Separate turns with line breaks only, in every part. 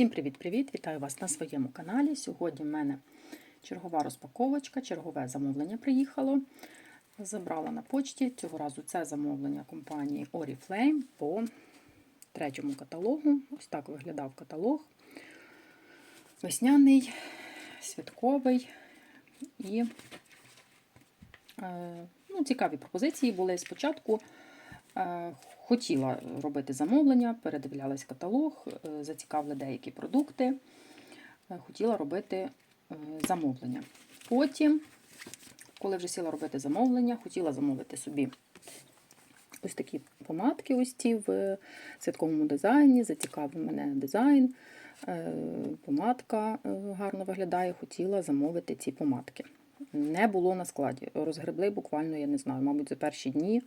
Всім привіт-привіт! Вітаю вас на своєму каналі. Сьогодні в мене чергова розпаковочка, чергове замовлення приїхало. Забрала на почті. Цього разу це замовлення компанії Oriflame по третьому каталогу. Ось так виглядав каталог. Весняний, святковий і е, ну, цікаві пропозиції були спочатку. Е, Хотіла робити замовлення, передивлялась каталог, е, зацікавили деякі продукти. Е, Хотіла робити замовлення. Потім, коли вже сіла робити замовлення, хотіла замовити собі ось такі помадки ось ці в святковому дизайні. Зацікавив мене дизайн. Помадка гарно виглядає, хотіла замовити ці помадки. Не було на складі. Розгребли буквально, я не знаю, мабуть, за перші дні.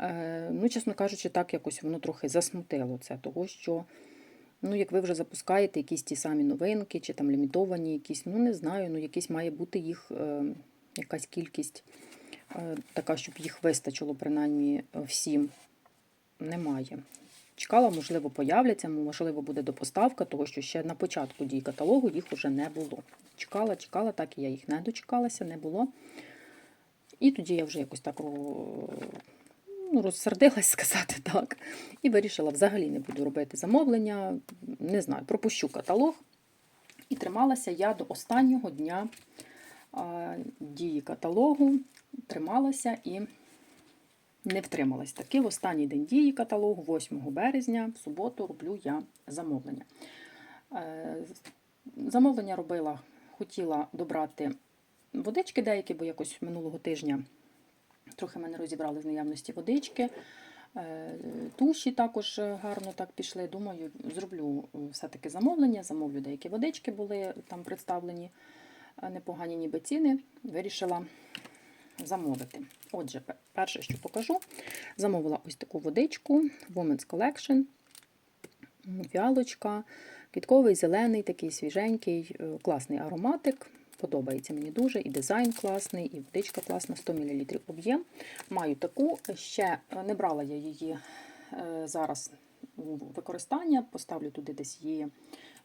Е, Ну, чесно кажучи, так якось воно трохи засмутило це, того що, ну, як ви вже запускаєте якісь ті самі новинки, чи там лімітовані якісь, ну не знаю, ну якісь має бути їх е, якась кількість е, така, щоб їх вистачило, принаймні всім. Немає. Чекала, можливо, появляться, можливо, буде допоставка, того що ще на початку дій каталогу їх уже не було. Чекала, чекала, так і я їх не дочекалася, не було. І тоді я вже якось так ну, розсердилась сказати так. І вирішила, взагалі не буду робити замовлення, не знаю, пропущу каталог. І трималася я до останнього дня а, дії каталогу. Трималася і не втрималась. Таки в останній день дії каталогу, 8 березня, в суботу, роблю я замовлення. Е, Замовлення робила, хотіла добрати водички деякі, бо якось минулого тижня. Трохи мене розібрали з наявності водички. Е, Туші також гарно так пішли. Думаю, зроблю все-таки замовлення, замовлю деякі водички, були там представлені е, непогані ніби ціни. Вирішила замовити. Отже, перше, що покажу, замовила ось таку водичку Women's Collection. Фіалочка, квітковий, зелений, такий свіженький, е, класний ароматик. Подобається мені дуже, і дизайн класний, і водичка класна, 100 мл об'єм. Маю таку, ще не брала я її е, зараз у використання, поставлю туди десь її,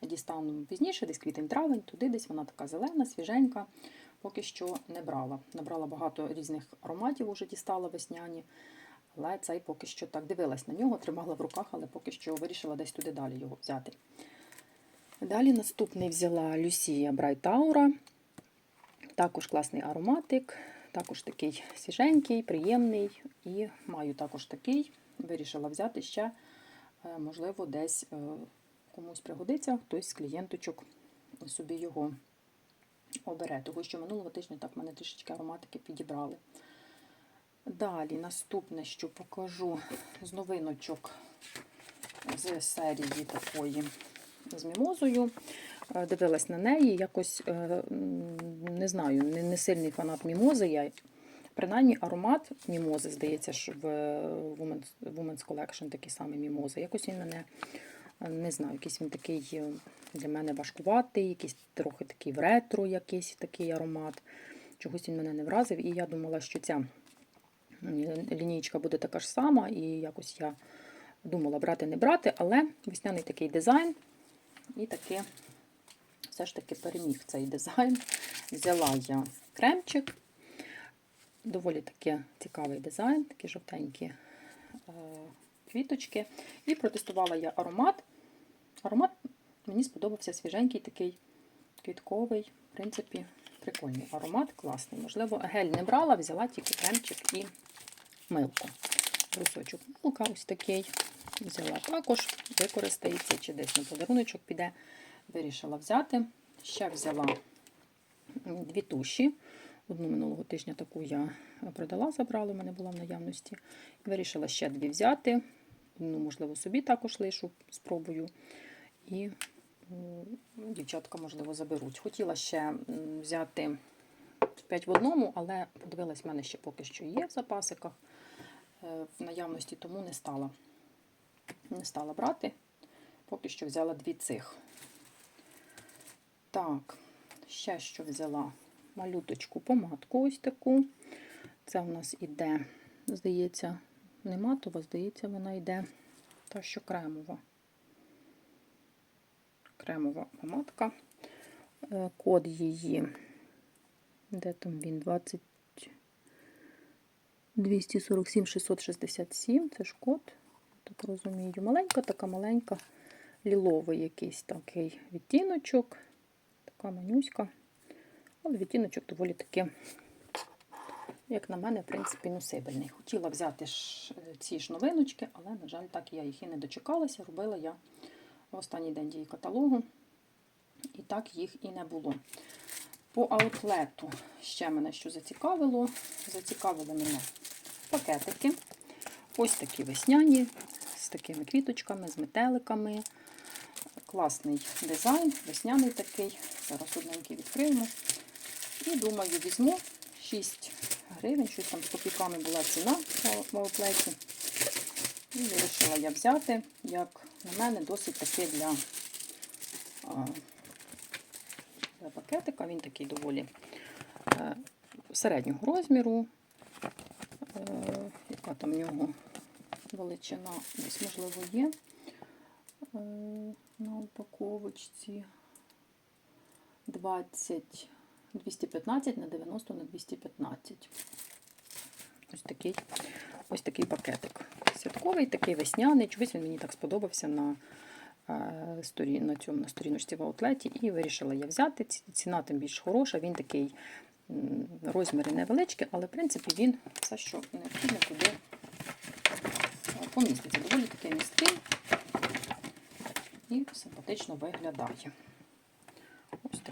дістану пізніше, десь квітень-травень, туди десь вона така зелена, свіженька. Поки що не брала. Набрала багато різних ароматів, уже дістала весняні. Але цей поки що так дивилась на нього, тримала в руках, але поки що вирішила десь туди далі його взяти. Далі наступний взяла Люсія Брайтаура. Також класний ароматик, також такий свіженький, приємний. І маю також такий. Вирішила взяти ще, можливо, десь комусь пригодиться, хтось з клієнточок собі його обере. Тому що минулого тижня так в мене трішечки ароматики підібрали. Далі, наступне, що покажу з новиночок з серії такої з мімозою. Дивилась на неї, якось не знаю, не сильний фанат мімози. Я Принаймні аромат мімози, здається, що в Women's, Women's Collection такий самий мімози. Якось він мене не знаю, якийсь він такий для мене важкуватий, якийсь трохи такий в ретро, якийсь такий аромат. Чогось він мене не вразив. І я думала, що ця лінійка буде така ж сама, і якось я думала брати не брати, але весняний такий дизайн. І таки все ж таки переміг цей дизайн. Взяла я кремчик. Доволі таки цікавий дизайн, такі жовтенькі е, квіточки. І протестувала я аромат. Аромат мені сподобався свіженький, такий квітковий, в принципі, прикольний аромат, класний. Можливо, гель не брала, взяла тільки кремчик і милку. Брусочок милка ось такий. Взяла також, використається, чи десь на подаруночок піде. Вирішила взяти. Ще взяла дві туші. Одну минулого тижня таку я продала, забрала, у мене була в наявності. Вирішила ще дві взяти. Одну, можливо, собі також лишу, спробую. І дівчатка, можливо, заберуть. Хотіла ще взяти 5 в одному, але подивилась, в мене ще поки що є в запасиках в наявності, тому не стала. Не стала брати. Поки що взяла дві цих. Так, ще що взяла малюточку помадку ось таку. Це у нас іде, здається, не матова, здається, вона йде та що кремова. кремова помадка. Е, Код її, де там він? 20 247 667, це ж код, так розумію. Маленька, така маленька, ліловий якийсь такий відтіночок, така манюська. Але відтіночок доволі таки, як на мене, в принципі, носибельний. Хотіла взяти ж е, ці ж новиночки, але, на жаль, так я їх і не дочекалася. Робила я в останній день дії каталогу, і так їх і не було. По аутлету ще мене що зацікавило. Зацікавили мене пакетики. Ось такі весняні, з такими квіточками, з метеликами. Класний дизайн, весняний такий. Зараз одненький відкриємо. І думаю, візьму 6 гривень, щось там з копійками була ціна в аутлеті. І вирішила я взяти, як на мене, досить таки для, для пакетика. Він такий доволі е, середнього розміру. Е, яка там в нього величина, десь, можливо, є е, на упаковочці 20 215 на 90 на 215. Ось такий, ось такий пакетик. Святковий, такий весняний. Чогось він мені так сподобався на, е, на, цьому, на сторіночці в аутлеті. І вирішила я взяти. Ціна тим більш хороша. Він такий розміри невеличкі, але в принципі він все, що необхідно туди е, поміститься. Доволі такий місткий і симпатично виглядає.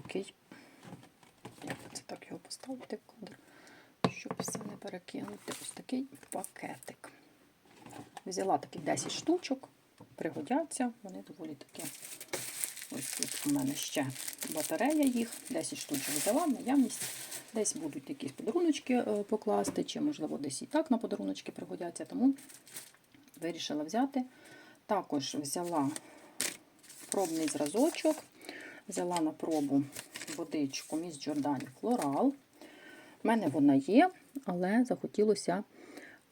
Такий, як це так його поставити в щоб все не перекинути. Ось такий пакетик. Взяла таких 10 штучок, пригодяться, вони доволі такі. Ось тут у мене ще батарея їх, 10 штучок взяла, наявність. Десь будуть якісь подаруночки е, покласти, чи, можливо, десь і так на подаруночки пригодяться, тому вирішила взяти. Також взяла пробний зразочок, взяла на пробу водичку Міс Джордані Флорал. У мене вона є, але захотілося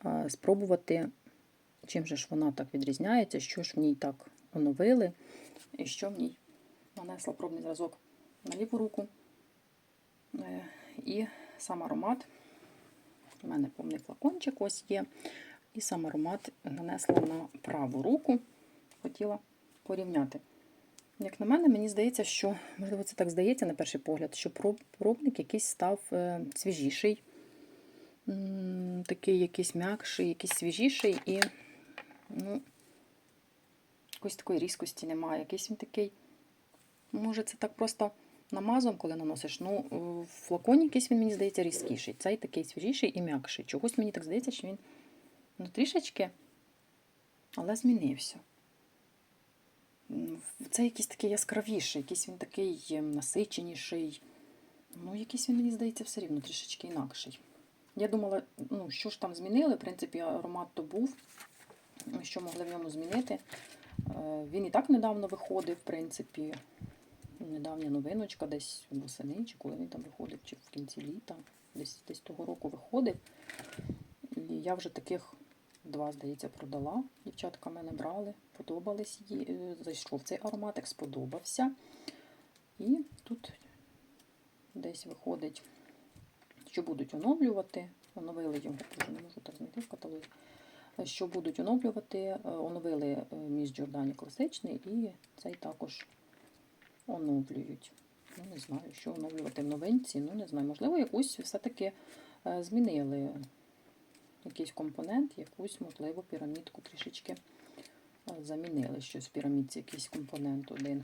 е, спробувати, чим же ж вона так відрізняється, що ж в ній так оновили, і що в ній нанесла пробний зразок на ліву руку. Е, І сам аромат. У мене повний флакончик ось є. І сам аромат нанесла на праву руку. Хотіла порівняти. Як на мене, мені здається, що, можливо, це так здається на перший погляд, що пробник якийсь став е, свіжіший, такий якийсь м'якший, якийсь свіжіший і ну, якоїсь такої різкості немає. Якийсь він такий, може, це так просто намазом, коли наносиш. Ну, е, в флаконі якийсь він, мені здається, різкіший. Цей такий свіжіший і м'якший. Чогось мені так здається, що він ну, трішечки, але змінився. Це якийсь такий яскравіший, якийсь він такий е, насиченіший. Ну, якийсь він, мені здається, все рівно трішечки інакший. Я думала, ну, що ж там змінили, в принципі, аромат то був, що могли в ньому змінити. Е, Він і так недавно виходив, в принципі, недавня новиночка, десь восени, чи коли він там виходив, чи в кінці літа, десь, десь того року виходив. І я вже таких два, здається, продала. Дівчатка мене брали, подобались їй. е, Зайшов цей ароматик, сподобався. І тут десь виходить, що будуть оновлювати. Оновили його, вже не можу так знайти в каталозі. Що будуть оновлювати, е, оновили е, міс Джордані класичний і цей також оновлюють. Ну, не знаю, що оновлювати в новинці. Ну, не знаю, можливо, якусь все-таки е, змінили якийсь компонент, якусь, можливо, пірамідку трішечки е, замінили щось в пірамідці, якийсь компонент один.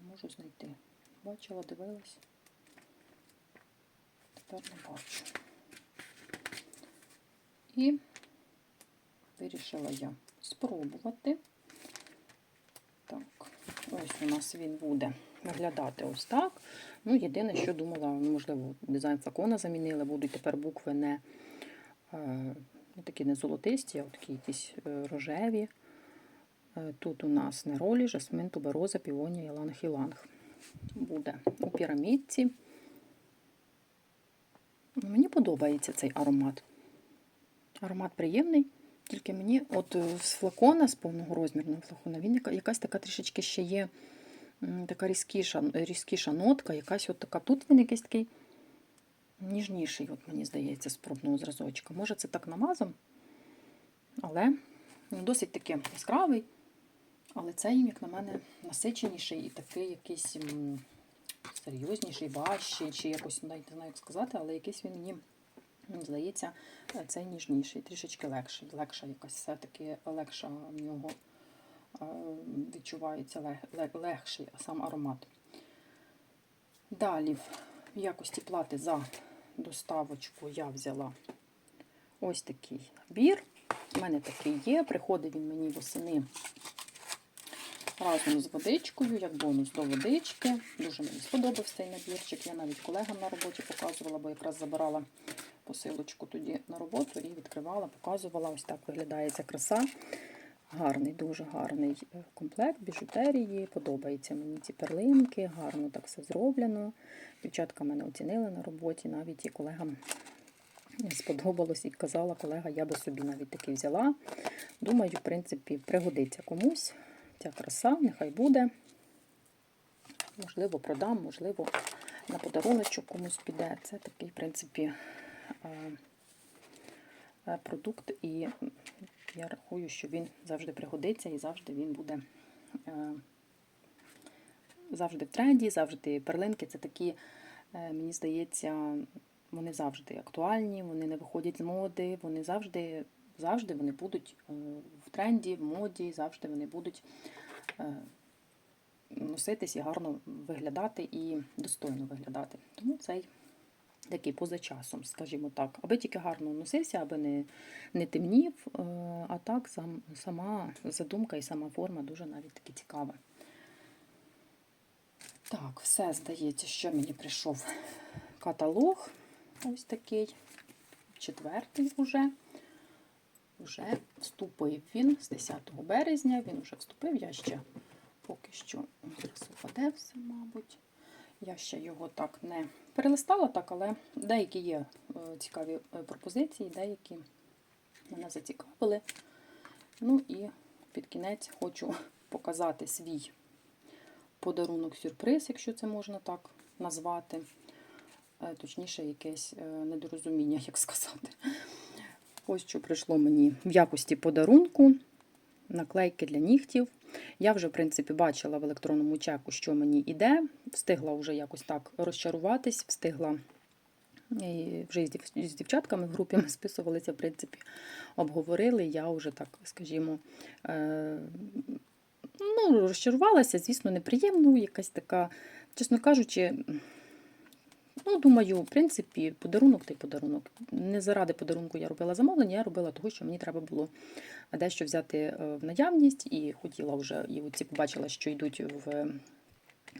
Не можу знайти. Бачила, дивилась. Тепер не бачу. І вирішила я спробувати. Так, ось у нас він буде виглядати ось так. Ну, єдине, що думала, можливо, дизайн флакона замінили, будуть тепер букви не е, такі не золотисті, а такі якісь е, рожеві. Е, Тут у нас неролі, жасмин, тубероза, півонія, яланг-іланг. Буде у пірамідці. Ну, Мені подобається цей аромат. Аромат приємний, Тільки мені, от з флакона, з повного розмірного флакона, він якась така трішечки ще є така різкіша, різкіша нотка, якась от така. Тут він якийсь такий ніжніший, от мені здається, з пробного зразочка. Може, це так намазом, але ну, досить таки яскравий. Але цей, як на мене, насиченіший і такий якийсь серйозніший, важчий, чи якось навіть не знаю, як сказати, але якийсь він мені здається, цей ніжніший, трішечки легший. Легша якась все-таки легша в нього відчувається лег, лег, легший сам аромат. Далі, в якості плати за доставочку я взяла ось такий набір. У мене такий є. Приходить він мені восени разом з водичкою, як бонус до водички. Дуже мені сподобався цей набірчик. Я навіть колегам на роботі показувала, бо якраз забирала посилочку тоді на роботу і відкривала, показувала. Ось так виглядає ця краса. Гарний, дуже гарний е, комплект біжутерії. Подобаються мені ці перлинки, гарно так все зроблено. Дівчатка мене оцінили на роботі, навіть і колегам сподобалось і казала колега, я би собі навіть такий взяла. Думаю, в принципі, пригодиться комусь ця краса, нехай буде. Можливо, продам, можливо, на подаруночок комусь піде. Це такий, в принципі, е, е, продукт, і я рахую, що він завжди пригодиться і завжди він буде е, завжди в тренді, завжди перлинки. Це такі, е, мені здається, вони завжди актуальні, вони не виходять з моди, вони завжди, завжди вони будуть е, в тренді, в моді, завжди вони будуть носитись і гарно виглядати і достойно виглядати. Тому цей такий поза часом, скажімо так, аби тільки гарно носився, аби не, не темнів, е, а так сам, сама задумка і сама форма дуже навіть таки цікава. Так, все здається, що мені прийшов каталог. Ось такий, четвертий вже. Вже вступив він з 10 березня, він вже вступив, я ще поки що зараз все, мабуть. Я ще його так не перелистала, так, але деякі є е, цікаві е, пропозиції, деякі мене зацікавили. Ну і під кінець хочу показати свій подарунок-сюрприз, якщо це можна так назвати. Е, Точніше, якесь недорозуміння, як сказати. Ось що прийшло мені в якості подарунку, наклейки для нігтів. Я вже, в принципі, бачила в електронному чеку, що мені йде. Встигла вже якось так розчаруватись, встигла і вже з дівчатками в групі ми списувалися, в принципі, обговорили. Я вже так, скажімо, е, ну, розчарувалася, звісно, неприємно, якась така, чесно кажучи, ну, думаю, в принципі, подарунок та й подарунок. Не заради подарунку я робила замовлення, я робила того, що мені треба було дещо взяти е, в наявність, і хотіла вже, і оці побачила, що йдуть в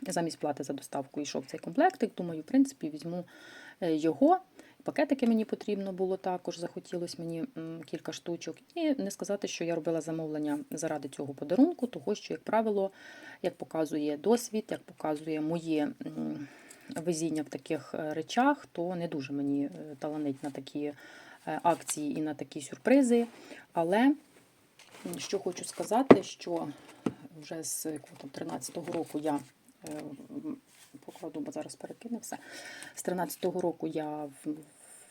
замість плати за доставку йшов цей комплектик. Думаю, в принципі, візьму е, його. Пакетики мені потрібно було також, захотілося мені кілька штучок. І не сказати, що я робила замовлення заради цього подарунку, того що, як правило, як показує досвід, як показує моє везіння в таких е, речах, то не дуже мені е, таланить на такі е, акції і на такі сюрпризи. Але що хочу сказати, що вже з якого 13-го року я покладу, бо зараз перекине все. З 13-го року я в,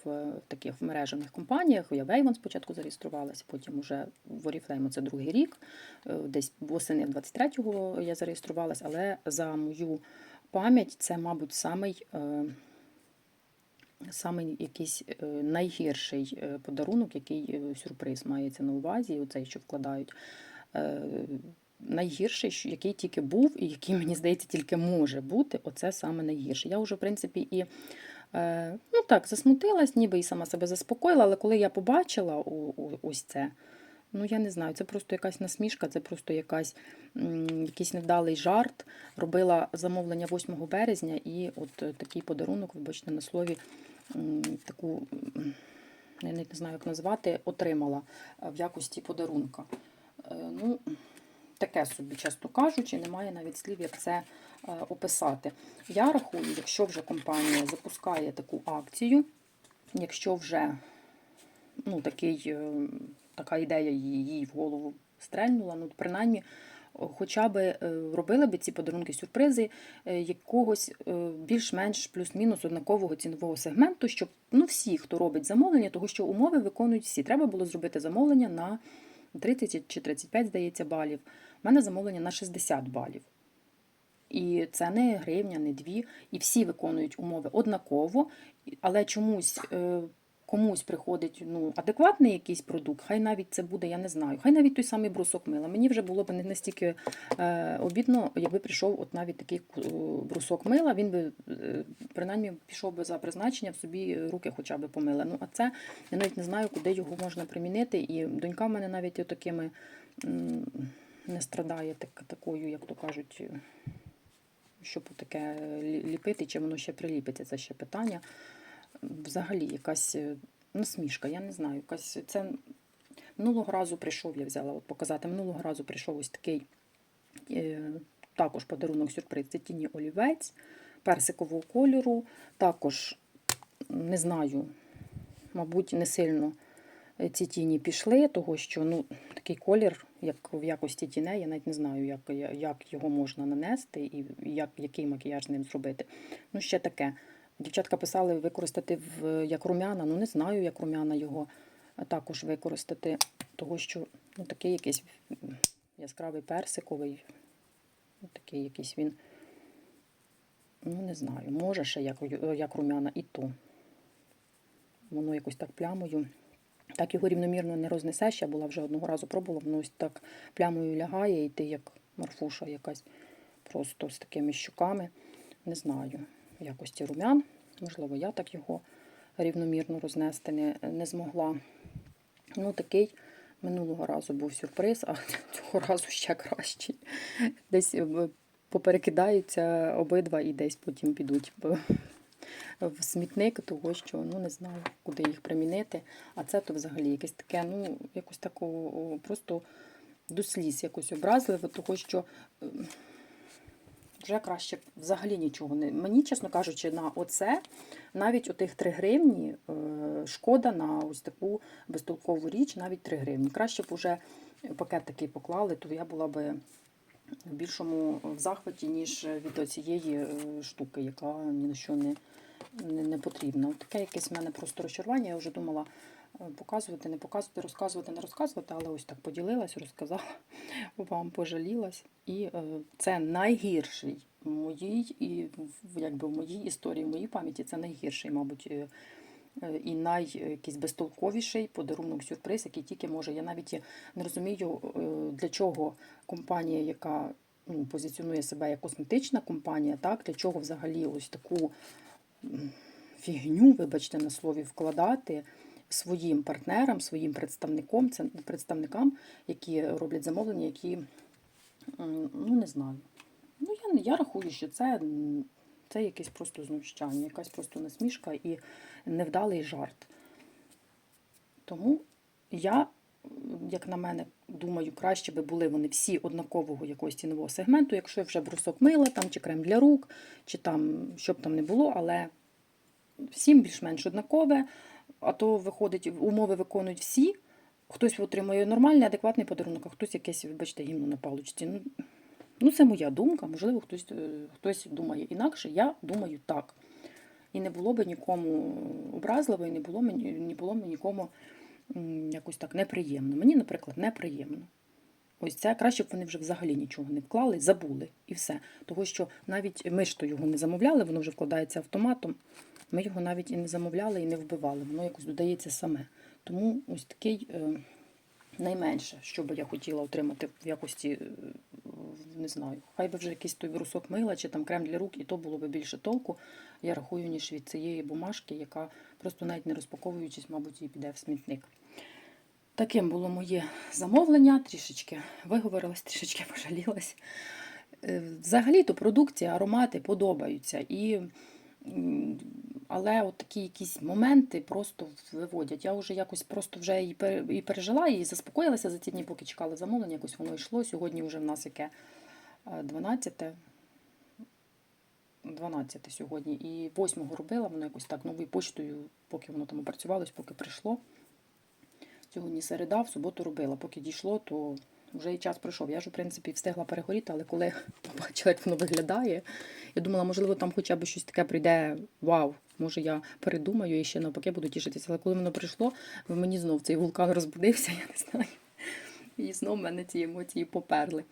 в таких мережевих компаніях. Я в Avon спочатку зареєструвалася, потім уже в Oriflame це другий рік. Десь восени 23-го я зареєструвалася, але за мою пам'ять це, мабуть, самий. е, Самий якийсь е, найгірший е, подарунок, який сюрприз мається на увазі, оцей, що вкладають. Найгірший, який тільки був, і який, мені здається, тільки може бути, оце саме найгірше. Я вже, в принципі, і ну так, засмутилась, ніби і сама себе заспокоїла, але коли я побачила ось це, ну я не знаю, це просто якась насмішка, це просто якась, якийсь невдалий жарт. Робила замовлення 8 березня, і от е, такий подарунок, вибачте на слові, таку, я не знаю, як назвати, отримала е, в якості подарунка. Е, Ну, таке собі, чесно кажучи, немає навіть слів, як це описати. Я рахую, якщо вже компанія запускає таку акцію, якщо вже ну, такий, е, така ідея їй в голову стрельнула. Ну, принаймні, хоча б е, робили б ці подарунки сюрпризи е, якогось е, більш-менш плюс-мінус однакового цінового сегменту, щоб ну, всі, хто робить замовлення, того що умови виконують всі. Треба було зробити замовлення на 30 чи 35, здається, балів. У мене замовлення на 60 балів. І це не гривня, не дві. І всі виконують умови однаково, але чомусь комусь приходить ну, адекватний якийсь продукт, хай навіть це буде, я не знаю, хай навіть той самий брусок мила. Мені вже було б не настільки е, обідно, якби прийшов от навіть такий е, брусок мила, він би е, принаймні пішов би за призначення, в собі руки хоча б помили. Ну, а це я навіть не знаю, куди його можна примінити. І донька в мене навіть такими не страдає так, такою, як то кажуть, щоб таке ліпити, чи воно ще приліпиться, це ще питання. Взагалі, якась е, насмішка, я не знаю, якась це минулого разу прийшов, я взяла от показати. Минулого разу прийшов ось такий е, також подарунок сюрприз. Це тіні олівець персикового кольору. Також не знаю, мабуть, не сильно е, ці тіні пішли, того що ну, такий колір, як в якості тіней, я навіть не знаю, як, як його можна нанести і як, який макіяж з ним зробити. Ну, ще таке. Дівчатка писали використати в, як румяна, ну не знаю, як румяна його також використати, того що ну, такий якийсь яскравий персиковий, ну, такий якийсь він, ну не знаю, може ще як, як румяна і то. Воно якось так плямою. Так його рівномірно не рознесеш. Я була вже одного разу пробувала, воно ось так плямою лягає, і ти як марфуша якась просто з такими щуками. Не знаю, в якості румян. Можливо, я так його рівномірно рознести не, не змогла. Ну, такий минулого разу був сюрприз, а цього разу ще кращий. Десь е, поперекидаються обидва і десь потім підуть в- смітник, того що ну не знаю, куди їх примінити. А це то взагалі якесь таке, ну, якось такого просто до сліз якось образливо, того що. Вже краще взагалі нічого не. Мені, чесно кажучи, на оце навіть отих 3 гривні е, шкода на ось таку безтолкову річ, навіть 3 гривні. Краще б уже пакет такий поклали, то я була би в більшому в захваті, ніж від цієї е, штуки, яка ні на що не, не, не потрібна. Таке якесь в мене просто розчарування. Я вже думала показувати, не показувати, розказувати, не розказувати, але ось так поділилась, розказала вам, пожалілась. І е, це найгірший в моїй, і якби в моїй історії, в моїй пам'яті це найгірший, мабуть, е, е, і най е, якийсь безтолковіший подарунок сюрприз, який тільки може. Я навіть не розумію, для чого компанія, яка ну, позиціонує себе як косметична компанія, так, для чого взагалі ось таку фігню, вибачте на слові, вкладати своїм партнерам, своїм представникам, представникам, які роблять замовлення, які ну не знаю. Ну, я, я рахую, що це, це якесь просто знущання, якась просто насмішка і невдалий жарт. Тому я, як на мене, думаю, краще би були вони всі однакового якогось цінового сегменту, якщо вже брусок мила, там, чи крем для рук, чи там, що б там не було, але всім більш-менш однакове, а то виходить, умови виконують всі. Хтось отримує нормальний, адекватний подарунок, а хтось якесь, вибачте, гімну на паличці. Ну, ну, це моя думка, можливо, хтось, е, хтось думає інакше. Я думаю так. І не було б нікому образливо, і не було мені, не було б нікому якось так неприємно. Мені, наприклад, неприємно. Ось це краще б вони вже взагалі нічого не вклали, забули і все. Того, що навіть ми ж то його не замовляли, воно вже вкладається автоматом. Ми його навіть і не замовляли, і не вбивали, воно якось додається саме. Тому ось такий е, найменше, що би я хотіла отримати в якості, е, не знаю, хай би вже якийсь той брусок мила чи там крем для рук, і то було би більше толку, я рахую, ніж від цієї бумажки, яка просто навіть не розпаковуючись, мабуть, і піде в смітник. Таким було моє замовлення, трішечки виговорилась, трішечки пожалілась. Е, Взагалі-то продукція, аромати подобаються. І, але от такі якісь моменти просто виводять. Я вже якось просто вже і пережила, і заспокоїлася за ці дні, поки чекала замовлення, якось воно йшло. Сьогодні вже в нас яке Е, 12. 12 сьогодні. І 8 робила, воно якось так новою почтою, поки воно там опрацювалось, поки прийшло. Сьогодні середа, в суботу робила. Поки дійшло, то вже і час пройшов. Я ж, в принципі, встигла перегоріти, але коли побачила, як воно виглядає, я думала, можливо, там хоча б щось таке прийде. Вау, може я передумаю і ще навпаки буду тішитися. Але коли воно прийшло, мені знов цей вулкан розбудився, я не знаю. І знов в мене ці емоції поперли.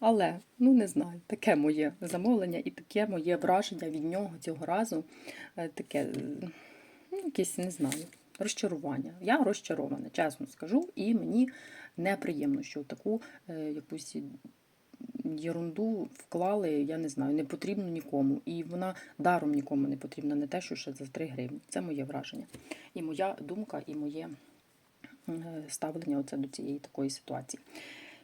Але ну не знаю, таке моє замовлення і таке моє враження від нього цього разу. Е, Таке, ну, якесь, не знаю, розчарування. Я розчарована, чесно скажу, і мені неприємно, що таку е, якусь єрунду вклали, я не знаю, не потрібно нікому. І вона даром нікому не потрібна, не те, що ще за 3 гривні. Це моє враження. І моя думка, і моє е, ставлення оце до цієї такої ситуації.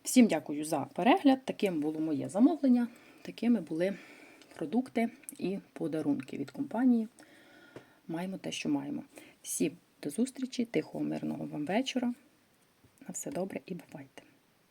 Всім дякую за перегляд. Таким було моє замовлення. Такими були продукти і подарунки від компанії. Маємо те, що маємо. Всім до зустрічі, тихого, мирного вам вечора. На все добре і бувайте!